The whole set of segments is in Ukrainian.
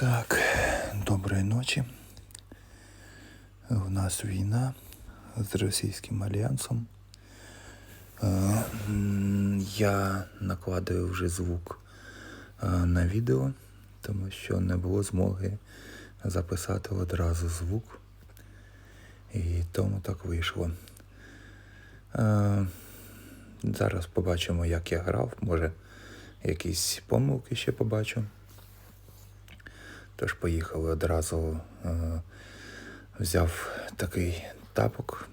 Так, доброї ночі. У нас війна з Російським Альянсом. Е, Я накладаю вже звук е, на відео, тому що не було змоги записати одразу звук. І тому так вийшло. Е, Зараз побачимо, як я грав. Може, якісь помилки ще побачу. Тож поїхали одразу. Е, взяв такий тапок.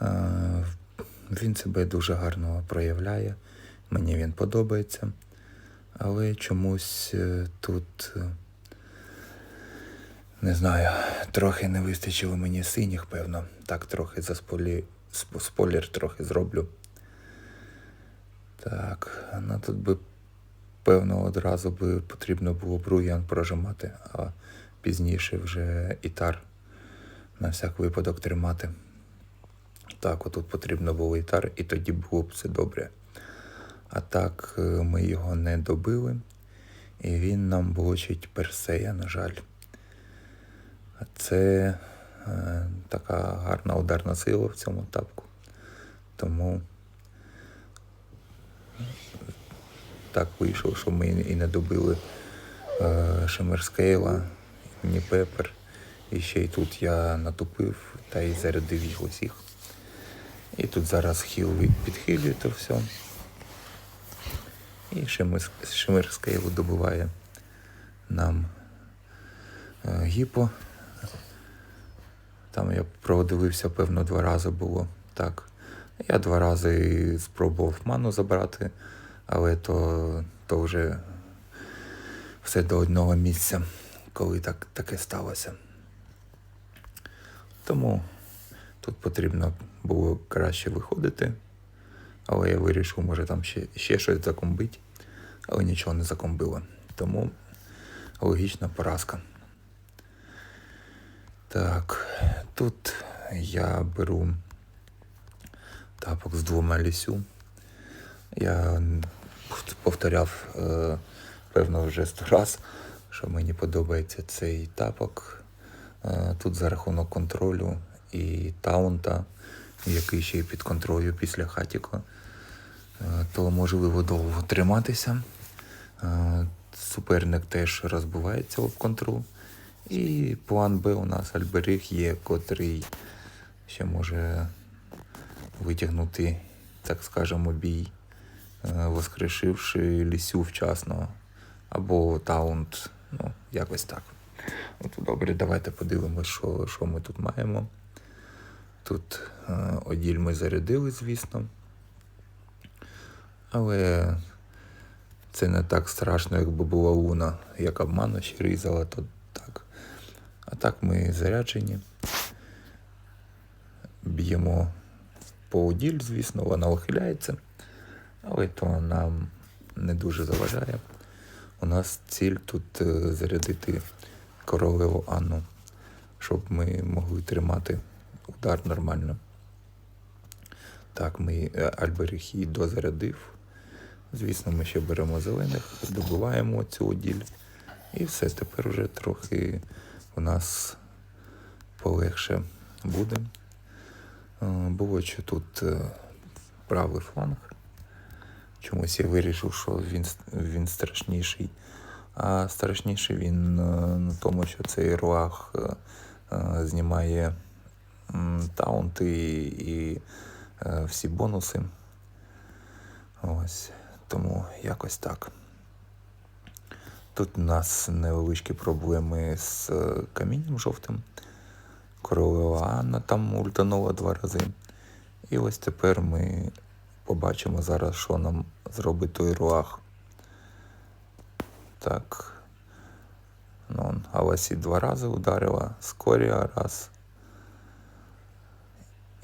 Е, він себе дуже гарно проявляє. Мені він подобається. Але чомусь е, тут, не знаю, трохи не вистачило мені синіх, певно. Так трохи заспойлі... сп- спойлер трохи зроблю. Так, ну тут би певно одразу би потрібно було бруян прожимати, а пізніше вже ітар на всяк випадок тримати. Так, отут потрібно було ітар, і тоді було б все добре. А так е, ми його не добили, і він нам блочить персея, на жаль. Це е, така гарна ударна сила в цьому тапку. Тому так вийшло, що ми і не добили е, Шимерскейла, ні Пепер. І ще й тут я натупив та й зарядив їх усіх. І тут зараз хіл підхилює то все. І Шимерскейл добиває нам е, гіпо. Там я продивився, певно, два рази було так. Я два рази спробував ману забрати, але то, то вже все до одного місця, коли так, таке сталося. Тому тут потрібно було краще виходити, але я вирішив, може там ще, ще щось закомбить, але нічого не закомбило. Тому логічна поразка. Так, тут я беру тапок з двома лісю. Я повторяв, е, певно, вже сто раз, що мені подобається цей тапок. Е, Тут за рахунок контролю і таунта, який ще й під контролю після хатіка, е, то можливо довго триматися. Суперник теж розбивається об контрол. І план Б у нас Альберіг є, котрий ще може витягнути, так скажемо, бій, воскрешивши лісю вчасно. Або таунт, ну, якось так. От, добре, давайте подивимось, що, що ми тут маємо. Тут е, оділь ми зарядили, звісно. Але це не так страшно, якби була луна, як обману ще різала, то так. А так ми заряджені. Б'ємо по оділь, звісно, вона ухиляється, але то нам не дуже заважає. У нас ціль тут е, зарядити королеву Анну, щоб ми могли тримати удар нормально. Так, ми е, Альберіг її дозарядив. Звісно, ми ще беремо зелених, добиваємо цю оділь. І все, тепер вже трохи у нас полегше буде. Е, Було що тут правий фланг. Чомусь я вирішив, що він, він страшніший. А страшніший він е, на тому, що цей руах е, е, знімає таунти і, всі бонуси. Ось. Тому якось так. Тут у нас невеличкі проблеми з камінням жовтим. Королева Анна там ультанула два рази. І ось тепер ми побачимо зараз, що нам зробить той руах. Так. Ну, Аласі два рази ударила, Скорія раз.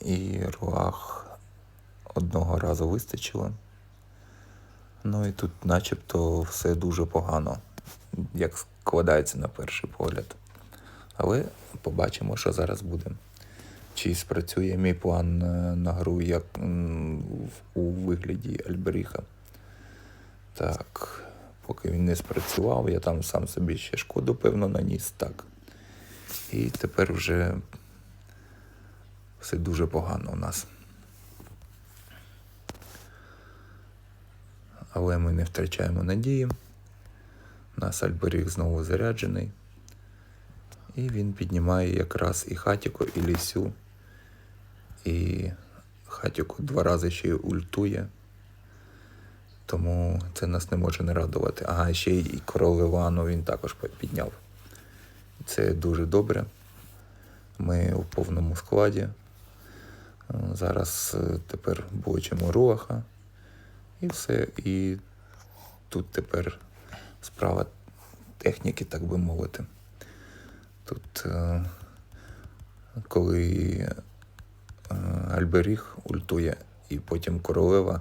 І руах одного разу вистачило. Ну і тут начебто все дуже погано, як складається на перший погляд. Але побачимо, що зараз буде. Чи спрацює мій план е, на гру як у вигляді Альберіха. Так, поки він не спрацював, я там сам собі ще шкоду, певно, наніс так. І тепер вже все дуже погано у нас. Але ми не втрачаємо надії. У нас альберіг знову заряджений. І він піднімає якраз і хатіко, і лісю. І хатіко два рази ще й ультує. Тому це нас не може не радувати. Ага, ще й королевану він також підняв. Це дуже добре. Ми у повному складі. Е, Зараз е, тепер бочимо руаха. І все. І тут тепер справа техніки, так би мовити. Тут, е, коли Альберіг ультує і потім королева,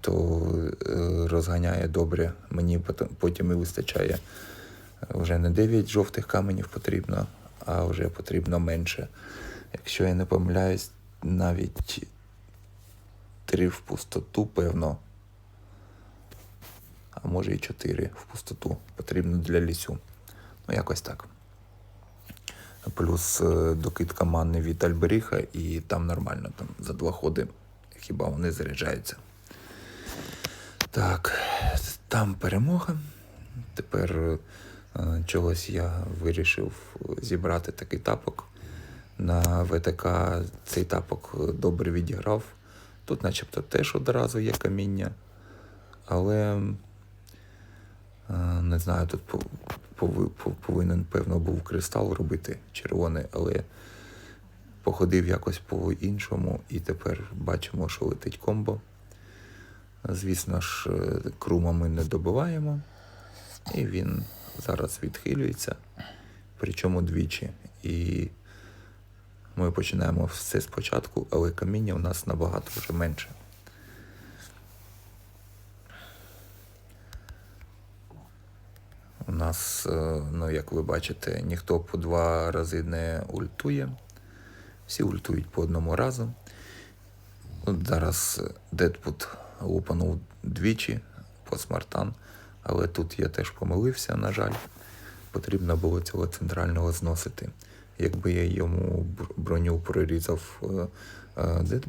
то е, розганяє добре. Мені потім- і вистачає вже не 9 жовтих каменів потрібно, а вже потрібно менше. Якщо я не помиляюсь, навіть три в пустоту, певно. А може і чотири в пустоту потрібно для лісю. Ну, якось так. Плюс е, докидка манни від Альберіха, і там нормально, там за два ходи хіба вони заряджаються. Так, там перемога. Тепер е, чогось я вирішив зібрати такий тапок. На ВТК цей тапок добре відіграв. Тут начебто теж одразу є каміння. Але е, не знаю, тут повинен, певно, був кристал робити червоний, але походив якось по-іншому, і тепер бачимо, що летить комбо. Звісно ж, е, крума ми не добиваємо, і він зараз відхилюється, причому двічі. І ми починаємо все спочатку, але каміння у нас набагато вже менше. У нас, е, ну як ви бачите, ніхто по два рази не ультує. Всі ультують по одному разу. От зараз Дедпут лупанув двічі по смартан, але тут я теж помилився, на жаль. Потрібно було цього центрального зносити. Якби я йому броню прорізав е, е,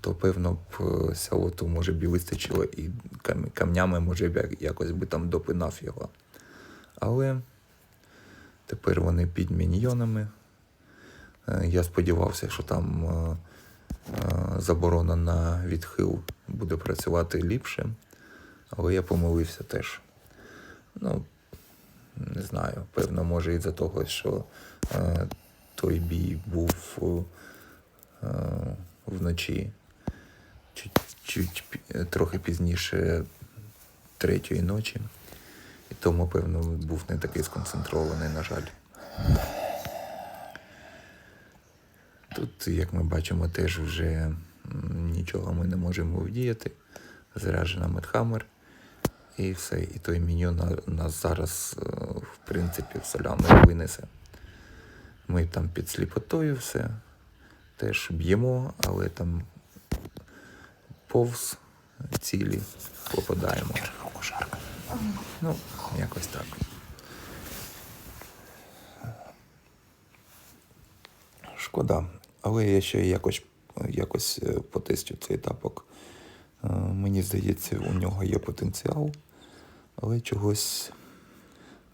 то певно б е, сяоту може б і вистачило, і кам- камнями може б якось би там допинав його. Але тепер вони під міньйонами. Е, Я сподівався, що там е, е, заборона на відхил буде працювати ліпше, але я помилився теж. Ну, не знаю, певно, може із-за того, що той бій був вночі, чуть, чуть трохи пізніше третьої ночі. Тому, певно, був не такий сконцентрований, на жаль. Тут, як ми бачимо, теж вже нічого ми не можемо вдіяти. Заряджена Медхаммер. І все. І той меню нас зараз, е, в принципі, в соляну винесе. Ми там під сліпотою все. Теж б'ємо, але там повз цілі попадаємо. Ну, якось так. Шкода. Але я ще якось, якось е, цей тапок. Е, Мені здається, у нього є потенціал, але чогось,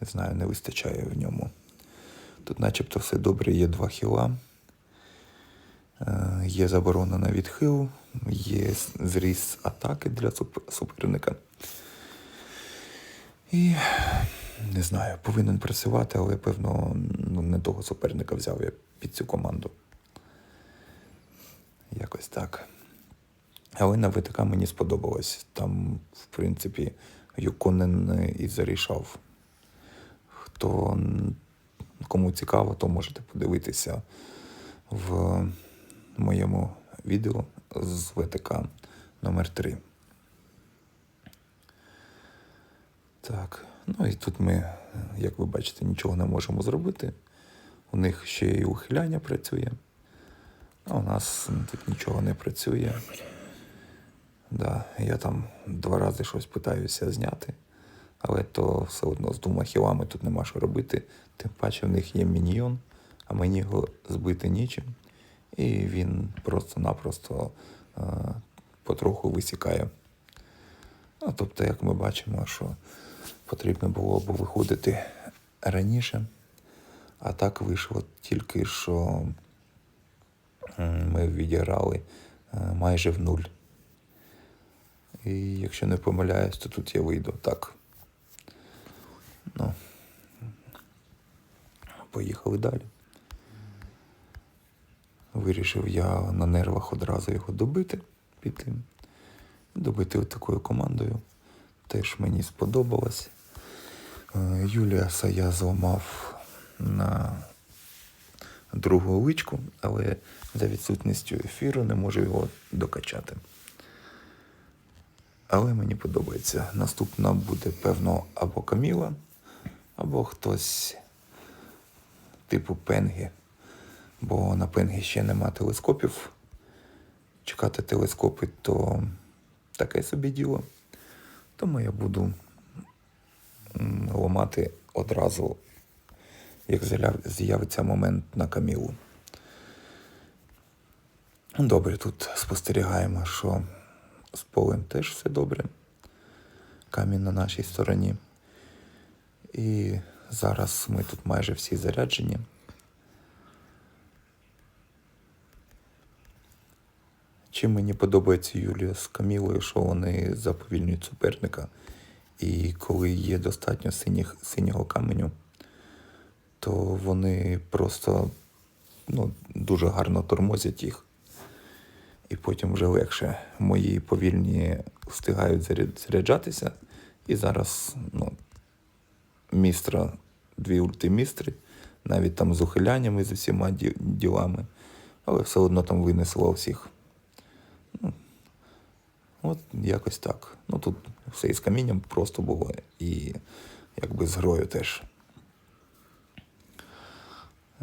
не знаю, не вистачає в ньому. Тут начебто все добре, є два хіла. Е, Є заборона на відхил, є зріз атаки для суперника. І не знаю, повинен працювати, але певно ну, не того суперника взяв я під цю команду. Якось так. Але на ВТК мені сподобалось. Там, в принципі, Юконен і зарішав. Хто кому цікаво, то можете подивитися в моєму відео з ВТК номер 3 Так, ну і тут ми, як ви бачите, нічого не можемо зробити. У них ще й ухиляння працює, а у нас тут нічого не працює. Да, я там два рази щось питаюся зняти, але то все одно з двома хілами тут нема що робити. Тим паче в них є міньйон, а мені його збити нічим. І він просто-напросто е, потроху висікає. Ну, тобто, як ми бачимо, що потрібно було б виходити раніше, а так вийшло тільки, що ми відіграли е, майже в нуль. І якщо не помиляюсь, то тут я вийду так. Ну, поїхали далі. Вирішив я на нервах одразу його добити, піти. Добити такою командою. Теж мені сподобалось. Е, Юліаса я зламав на другу личку, але за відсутністю ефіру не можу його докачати. Але мені подобається. Наступна буде, певно, або Каміла, або хтось типу Пенгі. Бо на Пенгі ще нема телескопів. Чекати телескопи то таке собі діло. Тому я буду ламати одразу, як з'явиться момент на Камілу. Добре, тут спостерігаємо, що з полем теж все добре. Камінь на нашій стороні. І зараз ми тут майже всі заряджені. Чим мені подобається Юлія з Камілою, що вони заповільнюють суперника. І коли є достатньо синіх, синього каменю, то вони просто ну, дуже гарно тормозять їх. І потім вже легше. Мої повільні встигають заряджатися. І зараз ну, містра, дві ультимістри, навіть там з ухиляннями, з усіма ділами, але все одно там винесло всіх. От якось так. Ну тут все із камінням просто було і якби з грою теж.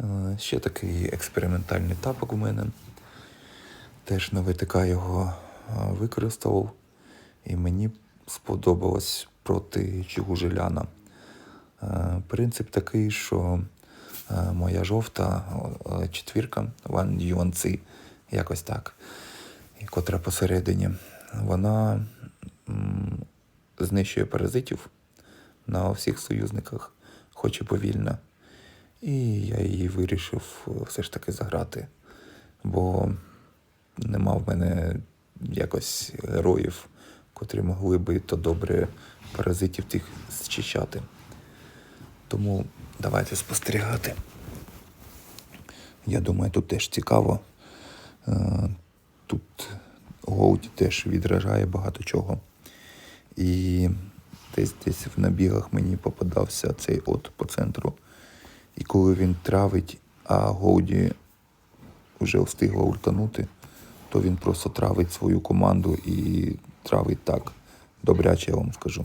Е, Ще такий експериментальний тапок у мене. Теж на ВТК його е, використовував, і мені сподобалось проти Чигужеляна. Е, Принцип такий, що моя жовта четвірка, Ван Юанци, якось так, котра посередині, вона знищує паразитів на всіх союзниках, хоч і повільно. І я її вирішив е, все ж таки заграти. Бо нема в мене якось героїв, котрі могли би то добре паразитів тих зчищати. Тому давайте спостерігати. Я думаю, тут теж цікаво. Е, Тут Гоуді теж відражає багато чого. І десь десь в набігах мені попадався цей от по центру. І коли він травить, а Гоуді вже встигла ультанути, то він просто травить свою команду і травить так. Добряче, я вам скажу.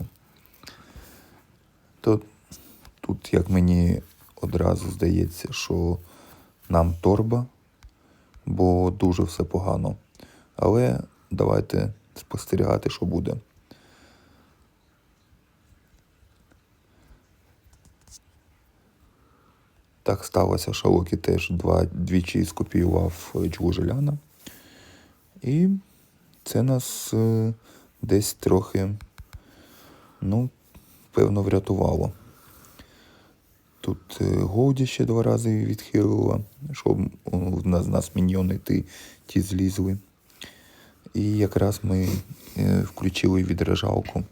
То тут, як мені одразу здається, що нам торба, бо дуже все погано. Але давайте спостерігати, що буде. Так сталося, що Локі теж два, двічі скопіював Джужиляна. І це нас е, десь трохи, ну, певно, врятувало. Тут е, Гоуді ще два рази відхилила, щоб в нас, нас міньйони ті, ті злізли. І якраз ми е, включили відражалку.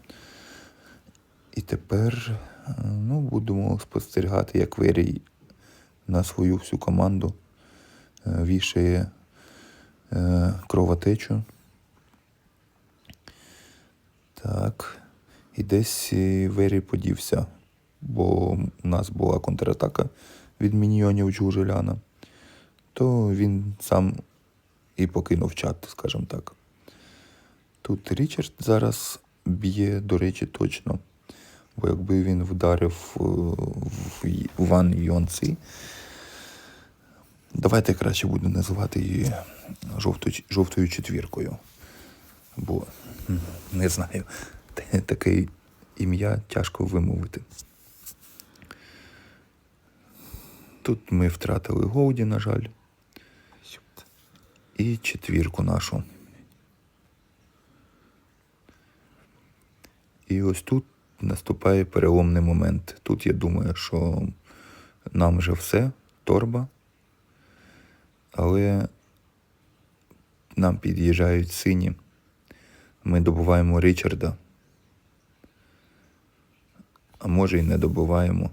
І тепер е, ну, будемо спостерігати, як Верій на свою всю команду е, вішає кровотечу. Так. І десь е, Вері подівся, бо у нас була контратака від міньйонів Джужеляна, то він сам і покинув чат, скажімо так. Тут Річард зараз б'є, до речі, точно. Бо якби він вдарив е, в Ван Йонці, давайте краще буду називати її жовтою, жовтою четвіркою. Бо не знаю, таке ім'я тяжко вимовити. Тут ми втратили Гоуді, на жаль, і четвірку нашу. І ось тут наступає переломний момент. Тут я думаю, що нам вже все, торба. Але нам під'їжджають сині. Ми добуваємо Річарда. А може і не добуваємо.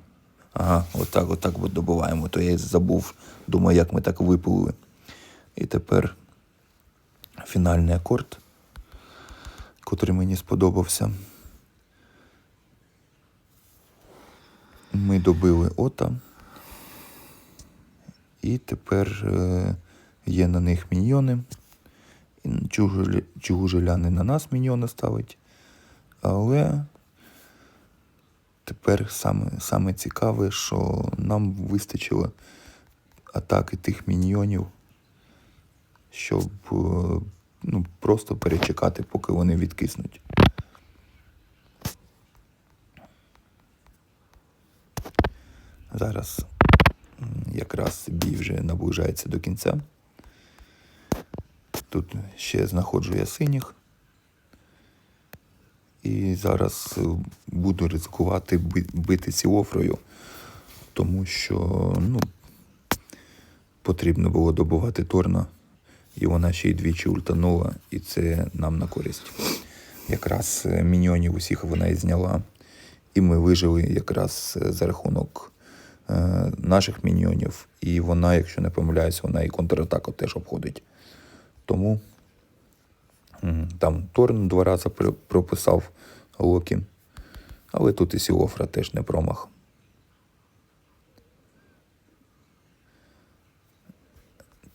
Ага, отак, отак от добуваємо. То я забув. Думаю, як ми так виплили. І тепер фінальний акорд, котрий мені сподобався. Ми добили ота. І тепер е, є на них міньйони. Чугужеляни на нас міньйони ставить. Але тепер саме, саме цікаве, що нам вистачило атаки тих міньйонів, щоб е, ну, просто перечекати, поки вони відкиснуть. Зараз якраз бій вже наближається до кінця. Тут ще знаходжу я синіх. І зараз е, буду ризикувати би- бити сілофрою, тому що ну, потрібно було добувати Торна, і вона ще й двічі ультанула, і це нам на користь. Якраз е, міньйонів усіх вона і зняла, і ми вижили якраз е, за рахунок наших міньйонів. І вона, якщо не помиляюсь, вона і контратаку теж обходить. Тому там Торн два рази прописав Локі. Але тут і Сілофра теж не промах.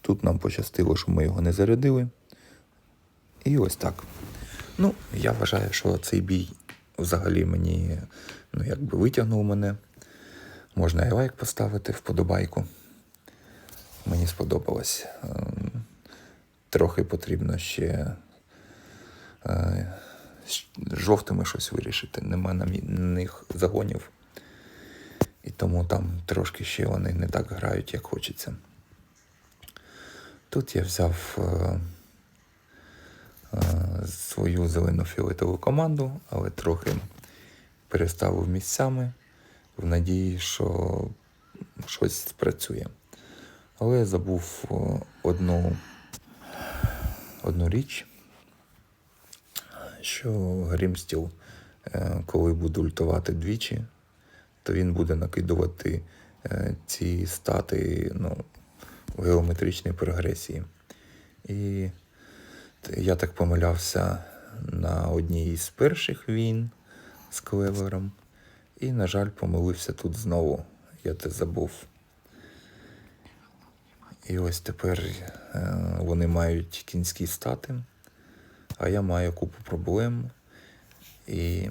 Тут нам пощастило, що ми його не зарядили. І ось так. Ну, я вважаю, що цей бій взагалі мені ну, якби витягнув мене. Можна і лайк поставити вподобайку. Мені сподобалось. Ем, Трохи потрібно ще е, з жовтими щось вирішити. Нема на них загонів. І тому там трошки ще вони не так грають, як хочеться. Тут я взяв е, е, свою зелено-фіолетову команду, але трохи переставив місцями в надії, що щось спрацює. Але я забув е, одну, одну річ, що Грімстіл, е, коли буде ультувати двічі, то він буде накидувати е, ці стати ну, в геометричній прогресії. І я так помилявся на одній із перших війн з клевером. І, на жаль, помилився тут знову. Я це забув. І ось тепер е, вони мають кінські стати, а я маю купу проблем. І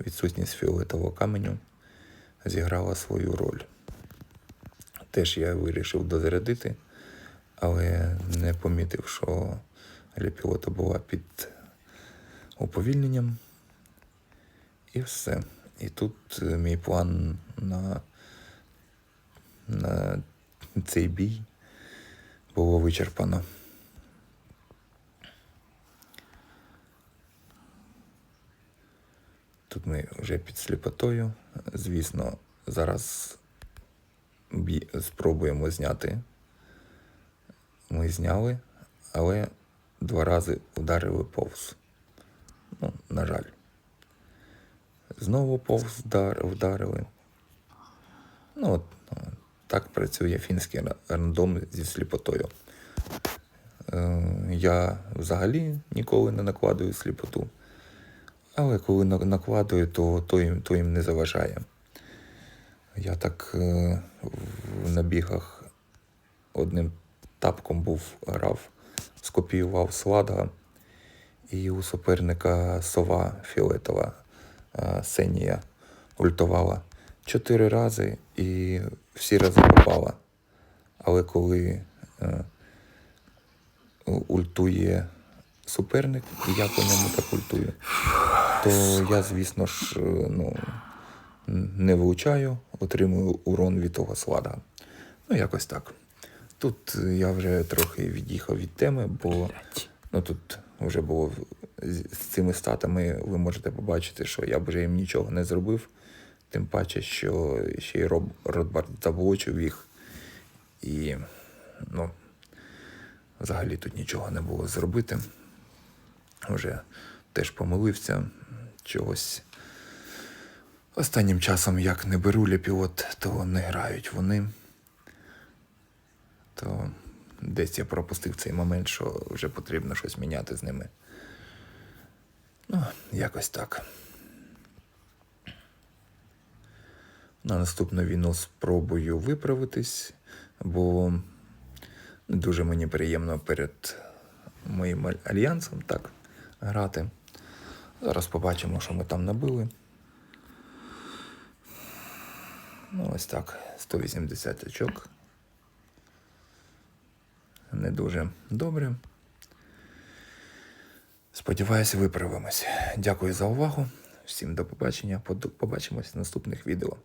відсутність фіолетового каменю зіграла свою роль. Теж я вирішив дозарядити, але не помітив, що ліпілота була під уповільненням. І все. І тут е, мій план на, на цей бій було вичерпано. Тут ми вже під сліпотою. Звісно, зараз бі- спробуємо зняти. Ми зняли, але два рази ударили повз. Ну, на жаль. Знову повз вдарили. Ну, от, е, так працює фінський рандом зі сліпотою. Е, Я взагалі ніколи не накладую сліпоту. Але коли накладую, то, то, їм, то їм не заважає. Я так е, в набігах одним тапком був грав, скопіював слада, і у суперника сова фіолетова Сенія ультувала чотири рази і всі рази попала. Але коли е, ультує суперник, і я по ньому так ультую, то я, звісно ж, е, ну, не влучаю, отримую урон від того слада. Ну, якось так. Тут е, я вже трохи від'їхав від теми, бо ну, тут вже було з цими статами, ви можете побачити, що я вже їм нічого не зробив. Тим паче, що ще й Роб, Ротбард заблочив їх. І ну, взагалі тут нічого не було зробити. Вже теж помилився чогось. Останнім часом, як не беру ліпіот, то не грають вони. То десь я пропустив цей момент, що вже потрібно щось міняти з ними. Ну, якось так. На наступну війну спробую виправитись, бо дуже мені приємно перед моїм альянсом так грати. Зараз побачимо, що ми там набили. Ну, ось так, 180 очок. Не дуже добре. Сподіваюся, виправимось. Дякую за увагу. Всім до побачення. Побачимось в наступних відео.